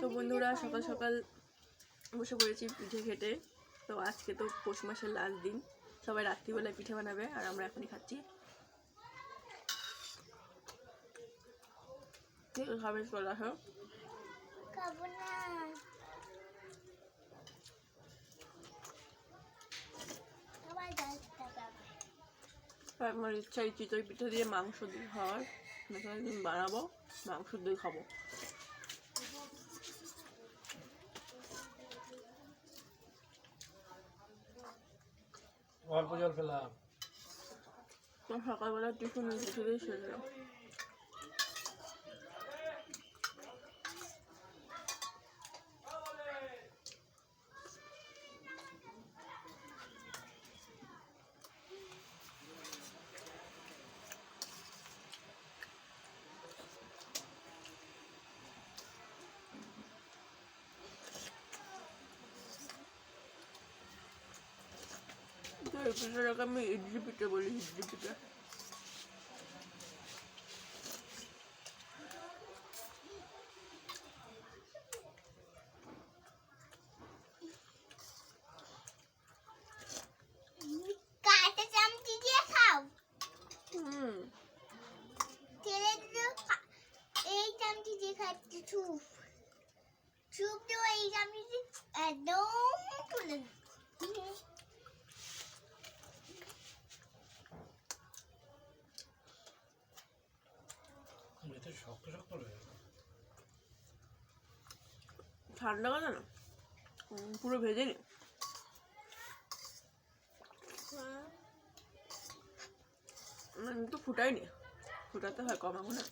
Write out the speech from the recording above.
তো বন্ধুরা সকাল সকাল বসে পড়েছি পিঠে খেতে। তো আজকে তো পৌষ মাসের লাস্ট দিন। সবাই রাত্রিবেলায় পিঠে বানাবে আর আমরা এখনই খাচ্ছি। খাবে চলে আসো আমার ইচ্ছা এই চিতই পিঠে দিয়ে মাংস দিয়ে খাওয়ার। বানাবো মাংস দিয়ে খাব। অল্প জল খেলাম। সকালবেলা টিফিন পিঠে এই পিঠাটাকে আমি ইডলি পিঠে বলি ইডলি পিঠে হুম ছেলে তো এই চামচি একদম তুলে শক্ত শক্ত হয়ে গেল ঠান্ডা কথা না? পুরো ভেজে নি। আমি তো ফুটাইনি। ফুটাতে হয় কম এখন না।